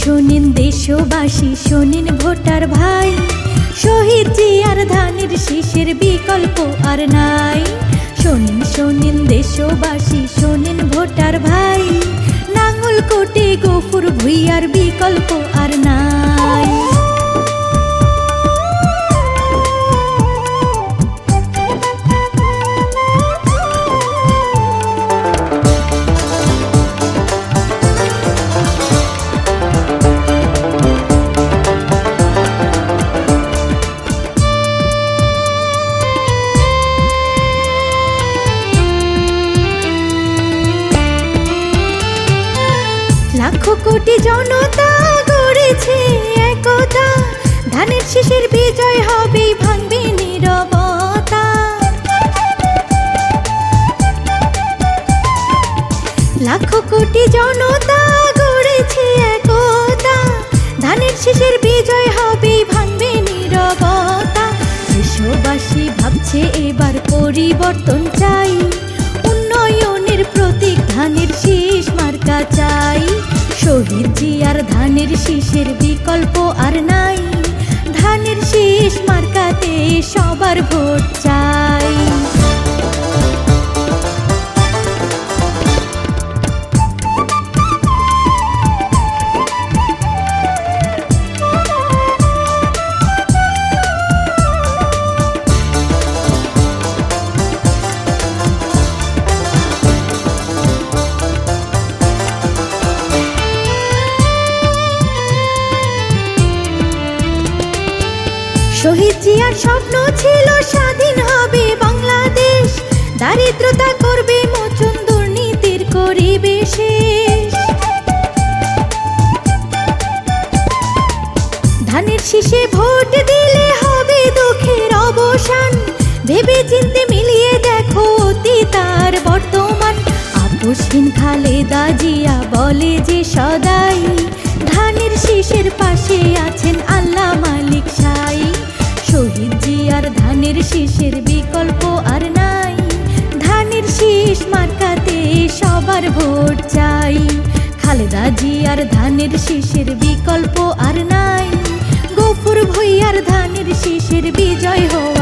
দেশবাসী, শোনেন ভোটার ভাই। শহীদ জিয়ার ধানের শীষের বিকল্প আর নাই। শোনেন শোনেন দেশবাসী, শোনেন ভোটার ভাই। নাঙ্গল কোটে গফুর ভুইয়ার বিকল্প আর নাই। লাখো কোটি জনতা গড়েছে একতা। ধানের শীষের বিজয় হবে ভাঙবে নীরবতা। লাখো কোটি জনতা গড়েছে একতা। ধানের শীষের বিজয় হবে ভাঙবে নীরবতা। দেশবাসী ভাবছে এবার পরিবর্তন চাই। ধানের শীষের বিকল্প আর নাই। ধানের শীষ মার্কাতে সবার ভোট স্বপ্ন ছিল স্বাধীন হবে বাংলাদেশ, দারিদ্রতা করবে মোচন দুর্নীতির ধানের শীষে ভোট দিলে হবে দুঃখের অবসান ভেবে মিলিয়ে দেখো আর বর্তমান। আপসহীন খালেদা জিয়া বলে যে সদাই, ধানের শীষের পাশে আছেন আর ধানের শীষের বিকল্প আর নাই। গফুর ভুইয়ার ধানের শীষের বিজয় হওয়া